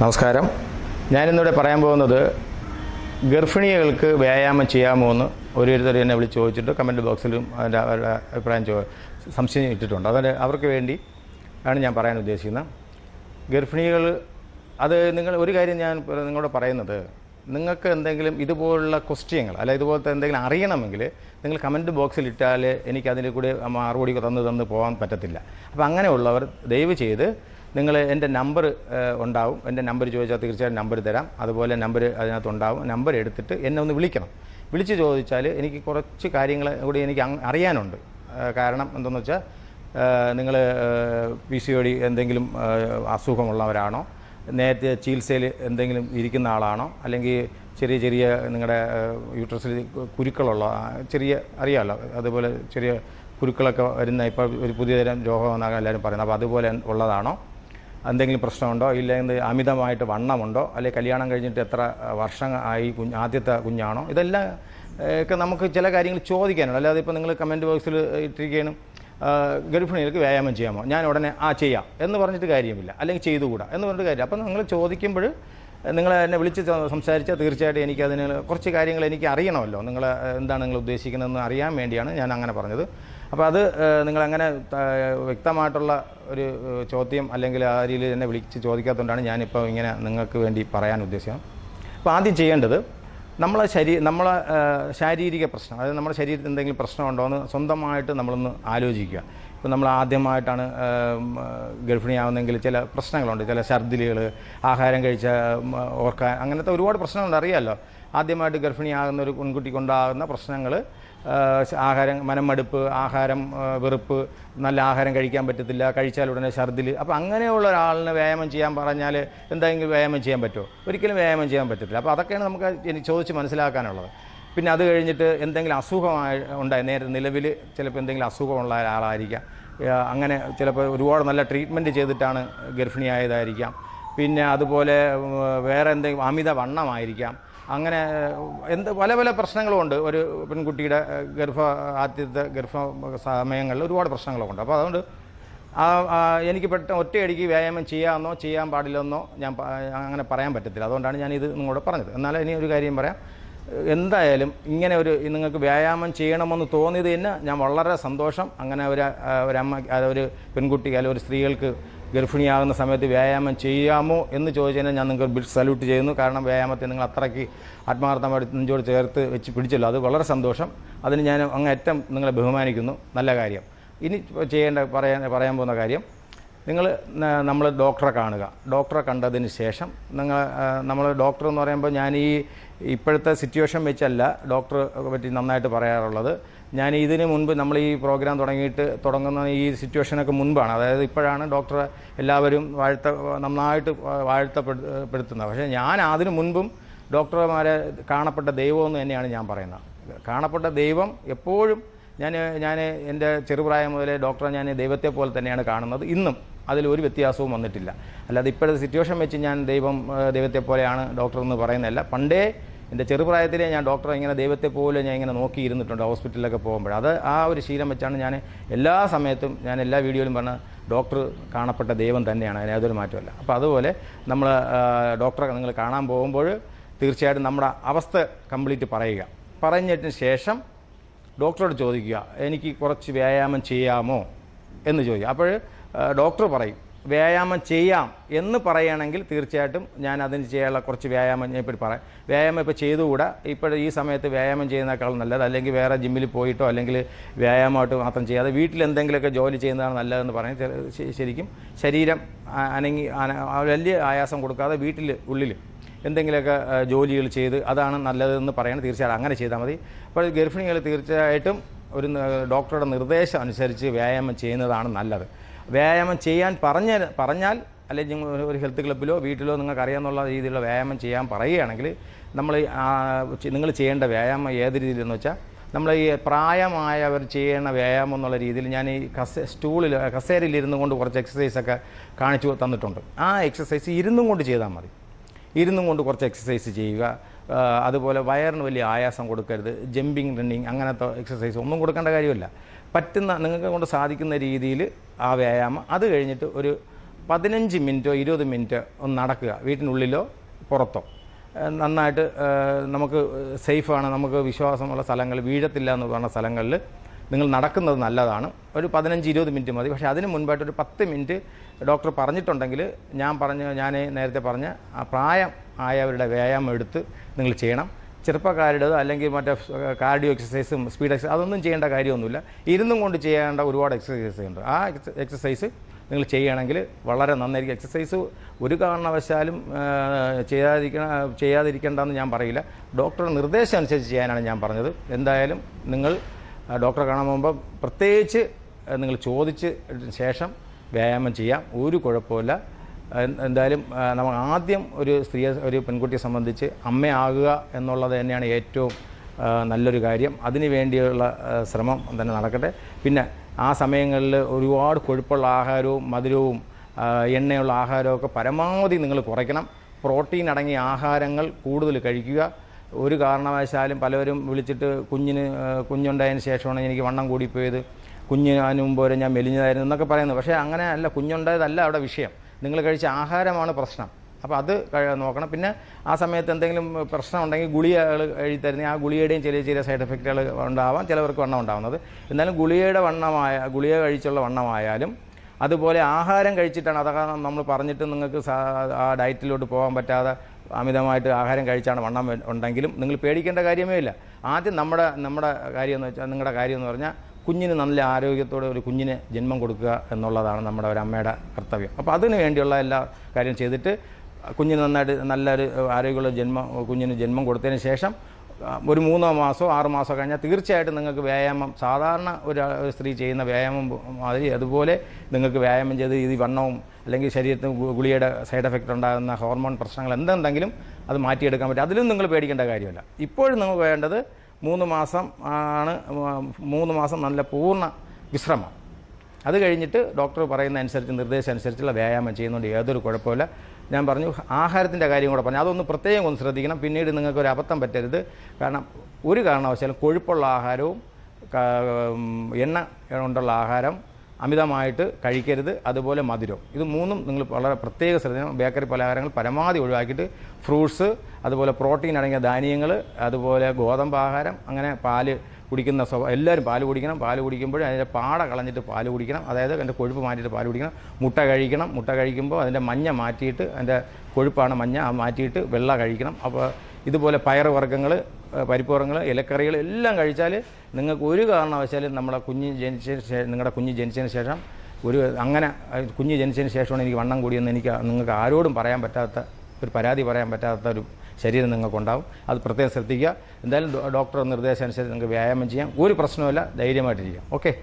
നമസ്കാരം. ഞാനിന്നിവിടെ പറയാൻ പോകുന്നത് ഗർഭിണികൾക്ക് വ്യായാമം ചെയ്യാമോ എന്ന് ഓരോരുത്തർ എന്നെ വിളിച്ച് ചോദിച്ചിട്ട് കമന്റ് ബോക്സിലും അതിന്റെ അവരുടെ അഭിപ്രായം ചോ സംശയം ഇട്ടിട്ടുണ്ട്. അതിന് അവർക്ക് വേണ്ടി ആണ് ഞാൻ പറയാൻ ഉദ്ദേശിക്കുന്നത്. ഗർഭിണികൾ അത് നിങ്ങൾ ഒരു കാര്യം ഞാൻ നിങ്ങളോട് പറയുന്നത് നിങ്ങൾക്ക് എന്തെങ്കിലും ഇതുപോലുള്ള ക്വസ്റ്റ്യങ്ങൾ അല്ല ഇതുപോലത്തെ എന്തെങ്കിലും അറിയണമെങ്കിൽ നിങ്ങൾ കമന്റ് ബോക്സിൽ ഇട്ടാൽ എനിക്ക് കൂടി മറുപടി തന്ന് തന്ന് പോകാൻ പറ്റത്തില്ല. അപ്പോൾ അങ്ങനെയുള്ളവർ ദയവ് ചെയ്ത് നിങ്ങൾ എന്റെ നമ്പർ ഉണ്ടാവും. എന്റെ നമ്പർ ചോദിച്ചാൽ തീർച്ചയായും നമ്പർ തരാം. അതുപോലെ നമ്പർ അതിനകത്ത് ഉണ്ടാവും. നമ്പർ എടുത്തിട്ട് എന്നെ ഒന്ന് വിളിക്കണം. വിളിച്ച് ചോദിച്ചാൽ എനിക്ക് കുറച്ച് കാര്യങ്ങൾ കൂടി എനിക്ക് അറിയാനുണ്ട്. കാരണം എന്തെന്ന് വെച്ചാൽ നിങ്ങൾ പി സി ഒ എന്തെങ്കിലും അസുഖമുള്ളവരാണോ? നേരത്തെ ചികിത്സയിൽ എന്തെങ്കിലും ഇരിക്കുന്ന ആളാണോ? അല്ലെങ്കിൽ ചെറിയ ചെറിയ നിങ്ങളുടെ യൂട്രസിൽ കുരുക്കളുള്ള ചെറിയ അറിയാമല്ലോ അതുപോലെ ചെറിയ കുരുക്കളൊക്കെ വരുന്ന ഇപ്പോൾ ഒരു പുതിയ തരം രോഗമെന്നാണ് എല്ലാവരും പറയുന്നത്. അപ്പോൾ അതുപോലെ ഉള്ളതാണോ? എന്തെങ്കിലും പ്രശ്നമുണ്ടോ? ഇല്ലെങ്കിൽ അമിതമായിട്ട് വണ്ണമുണ്ടോ? അല്ലെങ്കിൽ കല്യാണം കഴിഞ്ഞിട്ട് എത്ര വർഷം ആയി കുഞ്ഞ് ആദ്യത്തെ കുഞ്ഞാണോ? ഇതെല്ലാം ഒക്കെ നമുക്ക് ചില കാര്യങ്ങൾ ചോദിക്കാനുണ്ട്. അല്ലാതെ ഇപ്പോൾ നിങ്ങൾ കമന്റ് ബോക്സിൽ ഇട്ടിരിക്കുകയാണ് ഗർഭിണികൾക്ക് വ്യായാമം ചെയ്യാമോ? ഞാൻ ഉടനെ ആ ചെയ്യാം എന്ന് പറഞ്ഞിട്ട് കാര്യമില്ല. അല്ലെങ്കിൽ ചെയ്തുകൂടാ എന്ന് പറഞ്ഞിട്ട് കാര്യം അപ്പം നിങ്ങൾ ചോദിക്കുമ്പോൾ നിങ്ങൾ എന്നെ വിളിച്ച് സംസാരിച്ചാൽ തീർച്ചയായിട്ടും എനിക്ക് അതിന് കുറച്ച് കാര്യങ്ങൾ എനിക്ക് അറിയണമല്ലോ. നിങ്ങൾ എന്താണ് നിങ്ങൾ ഉദ്ദേശിക്കുന്നതെന്ന് അറിയാൻ വേണ്ടിയാണ് ഞാൻ അങ്ങനെ പറഞ്ഞത്. അപ്പോൾ അത് നിങ്ങളങ്ങനെ വ്യക്തമായിട്ടുള്ള ഒരു ചോദ്യം അല്ലെങ്കിൽ ആ രീതിയിൽ എന്നെ വിളിച്ച് ചോദിക്കാത്തതുകൊണ്ടാണ് ഞാനിപ്പോൾ ഇങ്ങനെ നിങ്ങൾക്ക് വേണ്ടി പറയാൻ ഉദ്ദേശിക്കുന്നത് അപ്പോൾ ആദ്യം ചെയ്യേണ്ടത് നമ്മളെ ശരീ നമ്മളെ ശാരീരിക പ്രശ്നം അതായത് നമ്മുടെ ശരീരത്തിൽ എന്തെങ്കിലും പ്രശ്നമുണ്ടോ എന്ന് സ്വന്തമായിട്ട് നമ്മളൊന്ന് ആലോചിക്കുക. ഇപ്പോൾ നമ്മൾ ആദ്യമായിട്ടാണ് ഗർഭിണിയാവുന്നെങ്കിൽ ചില പ്രശ്നങ്ങളുണ്ട്. ചില ഛർദിലുകൾ ആഹാരം കഴിച്ച ഓർക്കാൻ അങ്ങനത്തെ ഒരുപാട് പ്രശ്നങ്ങളുണ്ട്. അറിയാമല്ലോ ആദ്യമായിട്ട് ഗർഭിണിയാകുന്ന ഒരു പെൺകുട്ടിക്കുണ്ടാകുന്ന പ്രശ്നങ്ങൾ ആഹാരം മനമടുപ്പ് ആഹാരം വെറുപ്പ് നല്ല ആഹാരം കഴിക്കാൻ പറ്റത്തില്ല കഴിച്ചാൽ ഉടനെ ഛർദിൽ അപ്പോൾ അങ്ങനെയുള്ള ഒരാളിന് വ്യായാമം ചെയ്യാൻ പറഞ്ഞാൽ എന്തെങ്കിലും വ്യായാമം ചെയ്യാൻ പറ്റുമോ? ഒരിക്കലും വ്യായാമം ചെയ്യാൻ പറ്റത്തില്ല. അപ്പോൾ അതൊക്കെയാണ് നമുക്ക് ചോദിച്ച് മനസ്സിലാക്കാനുള്ളത്. പിന്നെ അത് കഴിഞ്ഞിട്ട് എന്തെങ്കിലും അസുഖമായി ഉണ്ടായി. നേരെ നിലവിൽ ചിലപ്പോൾ എന്തെങ്കിലും അസുഖമുള്ള ഒരാളായിരിക്കാം. അങ്ങനെ ചിലപ്പോൾ ഒരുപാട് നല്ല ട്രീറ്റ്മെന്റ് ചെയ്തിട്ടാണ് ഗർഭിണിയായതായിരിക്കാം. പിന്നെ അതുപോലെ വേറെ എന്തെങ്കിലും അമിത വണ്ണമായിരിക്കാം. അങ്ങനെ എന്ത് പല പല പ്രശ്നങ്ങളുമുണ്ട് ഒരു പെൺകുട്ടിയുടെ ഗർഭ ആദ്യത്തെ ഗർഭ സമയങ്ങളിൽ ഒരുപാട് പ്രശ്നങ്ങളൊക്കെ ഉണ്ട്. അപ്പോൾ അതുകൊണ്ട് എനിക്ക് പെട്ടെന്ന് ഒറ്റയടിക്ക് വ്യായാമം ചെയ്യാമെന്നോ ചെയ്യാൻ പാടില്ലെന്നോ ഞാൻ അങ്ങനെ പറയാൻ പറ്റത്തില്ല. അതുകൊണ്ടാണ് ഞാൻ ഇത് നിങ്ങളോട് പറഞ്ഞത്. എന്നാലും ഇനി ഒരു കാര്യം പറയാം. എന്തായാലും ഇങ്ങനെ ഒരു നിങ്ങൾക്ക് വ്യായാമം ചെയ്യണമെന്ന് തോന്നിയത് തന്നെ ഞാൻ വളരെ സന്തോഷം. അങ്ങനെ ഒരു ഒരമ്മ ഒരു പെൺകുട്ടി അല്ലെങ്കിൽ ഒരു സ്ത്രീകൾക്ക് ഗർഭിണിയാകുന്ന സമയത്ത് വ്യായാമം ചെയ്യാമോ എന്ന് ചോദിച്ചതിനെ ഞാൻ നിങ്ങൾക്ക് ബിൽ സല്യൂട്ട് ചെയ്യുന്നു. കാരണം വ്യായാമത്തെ നിങ്ങൾ അത്രയ്ക്ക് ആത്മാർത്ഥമായിട്ട് നെഞ്ചോട് ചേർത്ത് വെച്ച് പിടിച്ചല്ലോ. അത് വളരെ സന്തോഷം. അതിന് ഞാൻ അങ്ങേറ്റം നിങ്ങളെ ബഹുമാനിക്കുന്നു. നല്ല കാര്യം. ഇനി ചെയ്യേണ്ട പറയാൻ പറയാൻ പോകുന്ന കാര്യം നിങ്ങൾ നമ്മൾ ഡോക്ടറെ കാണുക. ഡോക്ടറെ കണ്ടതിന് ശേഷം നിങ്ങൾ നമ്മൾ ഡോക്ടർ എന്ന് പറയുമ്പോൾ ഞാൻ ഈ ഇപ്പോഴത്തെ സിറ്റുവേഷൻ വെച്ചല്ല ഡോക്ടറെ പറ്റി നന്നായിട്ട് പറയാറുള്ളത്. ഞാൻ ഇതിന് മുൻപ് നമ്മൾ ഈ പ്രോഗ്രാം തുടങ്ങിയിട്ട് തുടങ്ങുന്ന ഈ സിറ്റുവേഷനൊക്കെ മുൻപാണ്. അതായത് ഇപ്പോഴാണ് ഡോക്ടറെ എല്ലാവരും വാഴ്ത്ത നന്നായിട്ട് വാഴ്ത്തപ്പെടുത്തുന്നത്. പക്ഷേ ഞാൻ അതിനു മുൻപും ഡോക്ടർമാരെ കാണപ്പെട്ട ദൈവമെന്ന് തന്നെയാണ് ഞാൻ പറയുന്നത്. കാണപ്പെട്ട ദൈവം എപ്പോഴും ഞാൻ ഞാൻ എന്റെ ചെറുപ്രായം മുതലേ ഡോക്ടറെ ഞാൻ ദൈവത്തെ പോലെ തന്നെയാണ് കാണുന്നത്. ഇന്നും അതിൽ ഒരു വ്യത്യാസവും വന്നിട്ടില്ല. അല്ലാതെ ഇപ്പോഴത്തെ സിറ്റുവേഷൻ വെച്ച് ഞാൻ ദൈവം ദൈവത്തെ പോലെയാണ് ഡോക്ടർ എന്ന് പറയുന്നതല്ല. പണ്ടേ എന്റെ ചെറുപ്രായത്തിലെ ഞാൻ ഡോക്ടറെ ഇങ്ങനെ ദൈവത്തെ പോലെ ഞാൻ ഇങ്ങനെ നോക്കിയിരുന്നിട്ടുണ്ട് ഹോസ്പിറ്റലിലൊക്കെ പോകുമ്പോൾ. അത് ആ ഒരു ശീലം വെച്ചാണ് ഞാൻ എല്ലാ സമയത്തും ഞാൻ എല്ലാ വീഡിയോയിലും പറഞ്ഞ ഡോക്ടർ കാണപ്പെട്ട ദൈവം തന്നെയാണ്. അതിന് യാതൊരു മാറ്റമല്ല അപ്പോൾ അതുപോലെ നമ്മൾ ഡോക്ടറെ നിങ്ങൾ കാണാൻ പോകുമ്പോൾ തീർച്ചയായിട്ടും നമ്മുടെ അവസ്ഥ കംപ്ലീറ്റ് പറയുക. പറഞ്ഞതിന് ശേഷം ഡോക്ടറോട് ചോദിക്കുക എനിക്ക് കുറച്ച് വ്യായാമം ചെയ്യാമോ? എന്ന് ചോദിക്കുക. അപ്പോൾ ഡോക്ടർ പറയും വ്യായാമം ചെയ്യാം എന്ന് പറയുകയാണെങ്കിൽ തീർച്ചയായിട്ടും ഞാൻ അതിന് ചെയ്യാനുള്ള കുറച്ച് വ്യായാമം ഞാൻ ഇപ്പോൾ പറയാം. വ്യായാമം ഇപ്പോൾ ചെയ്തുകൂടാ. ഇപ്പോൾ ഈ സമയത്ത് വ്യായാമം ചെയ്യുന്നതിനേക്കാൾ നല്ലത് അല്ലെങ്കിൽ വേറെ ജിമ്മിൽ പോയിട്ടോ അല്ലെങ്കിൽ വ്യായാമമായിട്ട് മാത്രം ചെയ്യാതെ വീട്ടിൽ എന്തെങ്കിലുമൊക്കെ ജോലി ചെയ്യുന്നതാണ് നല്ലതെന്ന് പറയുന്നത് ശരിക്കും ശരീരം അനങ്ങി വലിയ ആയാസം കൊടുക്കാതെ വീട്ടിൽ ഉള്ളിൽ എന്തെങ്കിലുമൊക്കെ ജോലികൾ ചെയ്ത് അതാണ് നല്ലതെന്ന് പറയണം. തീർച്ചയായും അങ്ങനെ ചെയ്താൽ മതി. അപ്പോൾ ഗർഭിണികൾ തീർച്ചയായിട്ടും ഒരു ഡോക്ടറുടെ നിർദ്ദേശം അനുസരിച്ച് വ്യായാമം ചെയ്യുന്നതാണ് നല്ലത്. വ്യായാമം ചെയ്യാൻ പറഞ്ഞ പറഞ്ഞാൽ അല്ലെങ്കിൽ ഒരു ഹെൽത്ത് ക്ലബ്ബിലോ വീട്ടിലോ നിങ്ങൾക്ക് അറിയാമെന്നുള്ള രീതിയിലുള്ള വ്യായാമം ചെയ്യാൻ പറയുകയാണെങ്കിൽ നമ്മൾ നിങ്ങൾ ചെയ്യേണ്ട വ്യായാമം ഏത് രീതിയിലെന്ന് വെച്ചാൽ നമ്മൾ ഈ പ്രായമായവർ ചെയ്യേണ്ട വ്യായാമം എന്നുള്ള രീതിയിൽ ഞാൻ ഈ കസ സ്റ്റൂളിൽ കസേരയിൽ ഇരുന്നു കൊണ്ട് കുറച്ച് എക്സസൈസൊക്കെ കാണിച്ചു തന്നിട്ടുണ്ട്. ആ എക്സസൈസ് ഇരുന്നും കൊണ്ട് ചെയ്താൽ മതി. ഇരുന്നും കൊണ്ട് കുറച്ച് എക്സസൈസ് ചെയ്യുക. അതുപോലെ വയറിന് വലിയ ആയാസം കൊടുക്കരുത്. ജമ്പിങ് റണ്ണിങ് അങ്ങനത്തെ എക്സസൈസ് ഒന്നും കൊടുക്കേണ്ട കാര്യമില്ല. പറ്റുന്ന നിങ്ങൾക്ക് കൊണ്ട് സാധിക്കുന്ന രീതിയിൽ ആ വ്യായാമം. അത് കഴിഞ്ഞിട്ട് ഒരു പതിനഞ്ച് മിനിറ്റോ ഇരുപത് മിനിറ്റോ ഒന്ന് നടക്കുക. വീട്ടിനുള്ളിലോ പുറത്തോ. നന്നായിട്ട് നമുക്ക് സേഫാണ്. നമുക്ക് വിശ്വാസമുള്ള സ്ഥലങ്ങൾ വീഴത്തില്ല എന്ന് പറഞ്ഞ സ്ഥലങ്ങളിൽ നിങ്ങൾ നടക്കുന്നത് നല്ലതാണ്. ഒരു പതിനഞ്ച് ഇരുപത് മിനിറ്റ് മതി. പക്ഷേ അതിന് മുൻപായിട്ട് ഒരു പത്ത് മിനിറ്റ് ഡോക്ടർ പറഞ്ഞിട്ടുണ്ടെങ്കിൽ ഞാൻ പറഞ്ഞ ഞാൻ നേരത്തെ പറഞ്ഞ ആ പ്രായം ആയവരുടെ വ്യായാമം എടുത്ത് നിങ്ങൾ ചെയ്യണം. ചെറുപ്പക്കാരുടേത് അല്ലെങ്കിൽ മറ്റേ കാർഡിയോ എക്സസൈസും സ്പീഡ് എക്സസൈസ് അതൊന്നും ചെയ്യേണ്ട കാര്യമൊന്നുമില്ല. ഇരുന്നും കൊണ്ട് ചെയ്യേണ്ട ഒരുപാട് എക്സസൈസ് ഉണ്ട്. ആ എക്സസൈസ് നിങ്ങൾ ചെയ്യുകയാണെങ്കിൽ വളരെ നന്നായിരിക്കും. എക്സസൈസ് ഒരു കാരണവശാലും ചെയ്യാതിരിക്കണ ചെയ്യാതിരിക്കേണ്ടെന്ന് ഞാൻ പറയില്ല. ഡോക്ടറുടെ നിർദ്ദേശം അനുസരിച്ച് ചെയ്യാനാണ് ഞാൻ പറഞ്ഞത്. എന്തായാലും നിങ്ങൾ ഡോക്ടറെ കാണാൻ പോകുമ്പോൾ പ്രത്യേകിച്ച് നിങ്ങൾ ചോദിച്ച് ശേഷം വ്യായാമം ചെയ്യാം. ഒരു കുഴപ്പമില്ല എന്തായാലും നമ്മൾ ആദ്യം ഒരു സ്ത്രീയെ ഒരു പെൺകുട്ടിയെ സംബന്ധിച്ച് അമ്മയാകുക എന്നുള്ളത് തന്നെയാണ് ഏറ്റവും നല്ലൊരു കാര്യം. അതിനു വേണ്ടിയുള്ള ശ്രമം തന്നെ നടക്കട്ടെ. പിന്നെ ആ സമയങ്ങളിൽ ഒരുപാട് കൊഴുപ്പുള്ള ആഹാരവും മധുരവും എണ്ണയുള്ള ആഹാരമൊക്കെ പരമാവധി നിങ്ങൾ കുറയ്ക്കണം. പ്രോട്ടീൻ അടങ്ങിയ ആഹാരങ്ങൾ കൂടുതൽ കഴിക്കുക. ഒരു കാരണവശാലും പലവരും വിളിച്ചിട്ട് കുഞ്ഞിന് കുഞ്ഞുണ്ടായതിന് ശേഷമാണ് എനിക്ക് വണ്ണം കൂടിപ്പോയത്. കുഞ്ഞിന് അതിന് മുമ്പ് വരെ ഞാൻ മെലിഞ്ഞതായിരുന്നു എന്നൊക്കെ പറയുന്നത്. പക്ഷേ അങ്ങനെ അല്ല കുഞ്ഞുണ്ടായതല്ല അവിടെ വിഷയം. നിങ്ങൾ കഴിച്ച ആഹാരമാണ് പ്രശ്നം. അപ്പോൾ അത് നോക്കണം. പിന്നെ ആ സമയത്ത് എന്തെങ്കിലും പ്രശ്നം ഉണ്ടെങ്കിൽ ഗുളികകൾ എഴുതി തരുന്ന ആ ഗുളികയുടെയും ചെറിയ ചെറിയ സൈഡ് എഫക്റ്റുകൾ ഉണ്ടാവാം. ചിലവർക്ക് വണ്ണം ഉണ്ടാവുന്നത്. എന്നാലും ഗുളികയുടെ വണ്ണമായ ഗുളിക കഴിച്ചുള്ള വണ്ണമായാലും അതുപോലെ ആഹാരം കഴിച്ചിട്ടാണ്. അതൊക്കെ നമ്മൾ പറഞ്ഞിട്ട് നിങ്ങൾക്ക് ആ ഡയറ്റിലോട്ട് പോകാൻ പറ്റാതെ അമിതമായിട്ട് ആഹാരം കഴിച്ചാണ് വണ്ണം ഉണ്ടെങ്കിലും നിങ്ങൾ പേടിക്കേണ്ട കാര്യമേ ഇല്ല. ആദ്യം നമ്മുടെ നമ്മുടെ കാര്യം എന്ന് വെച്ചാൽ നിങ്ങളുടെ കാര്യം എന്ന് പറഞ്ഞാൽ കുഞ്ഞിന് നല്ല ആരോഗ്യത്തോടെ ഒരു കുഞ്ഞിന് ജന്മം കൊടുക്കുക എന്നുള്ളതാണ് നമ്മുടെ ഒരു അമ്മയുടെ കർത്തവ്യം. അപ്പോൾ അതിന് വേണ്ടിയുള്ള എല്ലാ കാര്യം ചെയ്തിട്ട് കുഞ്ഞിന് നന്നായിട്ട് നല്ലൊരു ആരോഗ്യമുള്ള ജന്മം കുഞ്ഞിന് ജന്മം കൊടുത്തതിന് ശേഷം ഒരു മൂന്നോ മാസമോ ആറ് മാസമോ കഴിഞ്ഞാൽ തീർച്ചയായിട്ടും നിങ്ങൾക്ക് വ്യായാമം സാധാരണ ഒരു സ്ത്രീ ചെയ്യുന്ന വ്യായാമം മാതിരി അതുപോലെ നിങ്ങൾക്ക് വ്യായാമം ചെയ്ത് ഇത് വണ്ണവും അല്ലെങ്കിൽ ശരീരത്തിന് ഗുളിയുടെ സൈഡ് എഫക്റ്റ് ഉണ്ടാകുന്ന ഹോർമോൺ പ്രശ്നങ്ങൾ എന്തെന്തെങ്കിലും അത് മാറ്റിയെടുക്കാൻ പറ്റും. അതിലും നിങ്ങൾ പേടിക്കേണ്ട കാര്യമല്ല. ഇപ്പോഴും നിങ്ങൾക്ക് വേണ്ടത് മൂന്ന് മാസം ആണ് മൂന്ന് മാസം നല്ല പൂർണ വിശ്രമം. അത് കഴിഞ്ഞിട്ട് ഡോക്ടർ പറയുന്ന അനുസരിച്ച് നിർദ്ദേശം അനുസരിച്ചുള്ള വ്യായാമം ചെയ്യുന്നതുകൊണ്ട് യാതൊരു കുഴപ്പമില്ല ഞാൻ പറഞ്ഞു ആഹാരത്തിന്റെ കാര്യം കൂടെ പറഞ്ഞു. അതൊന്ന് പ്രത്യേകം ഒന്ന് ശ്രദ്ധിക്കണം. പിന്നീട് നിങ്ങൾക്ക് ഒരു അബദ്ധം പറ്റരുത്. കാരണം ഒരു കാരണവശാലും കൊഴുപ്പുള്ള ആഹാരവും എണ്ണ കൊണ്ടുള്ള ആഹാരം അമിതമായിട്ട് കഴിക്കരുത് അതുപോലെ മധുരം. ഇത് മൂന്നും നിങ്ങൾ വളരെ പ്രത്യേക ശ്രദ്ധിക്കണം ബേക്കറി പലഹാരങ്ങൾ പരമാവധി ഒഴിവാക്കിയിട്ട് ഫ്രൂട്ട്സ് അതുപോലെ പ്രോട്ടീൻ അടങ്ങിയ ധാന്യങ്ങൾ അതുപോലെ ഗോതമ്പ് ആഹാരം അങ്ങനെ പാൽ കുടിക്കുന്ന സ്വഭാവം എല്ലാവരും പാൽ കുടിക്കണം. പാൽ കുടിക്കുമ്പോൾ അതിന്റെ പാട കളഞ്ഞിട്ട് പാൽ കുടിക്കണം. അതായത് അതിന്റെ കൊഴുപ്പ് മാറ്റിയിട്ട് പാൽ കുടിക്കണം. മുട്ട കഴിക്കണം. മുട്ട കഴിക്കുമ്പോൾ അതിന്റെ മഞ്ഞ മാറ്റിയിട്ട് അതിന്റെ കൊഴുപ്പാണ് മഞ്ഞ മാറ്റിയിട്ട് വെള്ള കഴിക്കണം. അപ്പോൾ ഇതുപോലെ പയർ വർഗങ്ങൾ പരിപ്പ് വർഗങ്ങൾ ഇലക്കറികൾ എല്ലാം കഴിച്ചാൽ നിങ്ങൾക്ക് ഒരു കാരണവശാലും നമ്മളെ കുഞ്ഞ് ജനിച്ചതിന് ശേഷം നിങ്ങളുടെ കുഞ്ഞ് ജനിച്ചതിന് ശേഷം ഒരു അങ്ങനെ കുഞ്ഞ് ജനിച്ചതിന് ശേഷമാണ് എനിക്ക് വണ്ണം കൂടിയെന്ന് എനിക്ക് നിങ്ങൾക്ക് ആരോടും പറയാൻ പറ്റാത്ത ഒരു പരാതി പറയാൻ പറ്റാത്ത ഒരു ശരീരം നിങ്ങൾക്കുണ്ടാവും. അത് പ്രത്യേകം ശ്രദ്ധിക്കുക. എന്തായാലും ഡോക്ടറുടെ നിർദ്ദേശം അനുസരിച്ച് നിങ്ങൾക്ക് വ്യായാമം ചെയ്യാം. ഒരു പ്രശ്നവുമില്ല. ധൈര്യമായിട്ടിരിക്കാം. ഓക്കെ.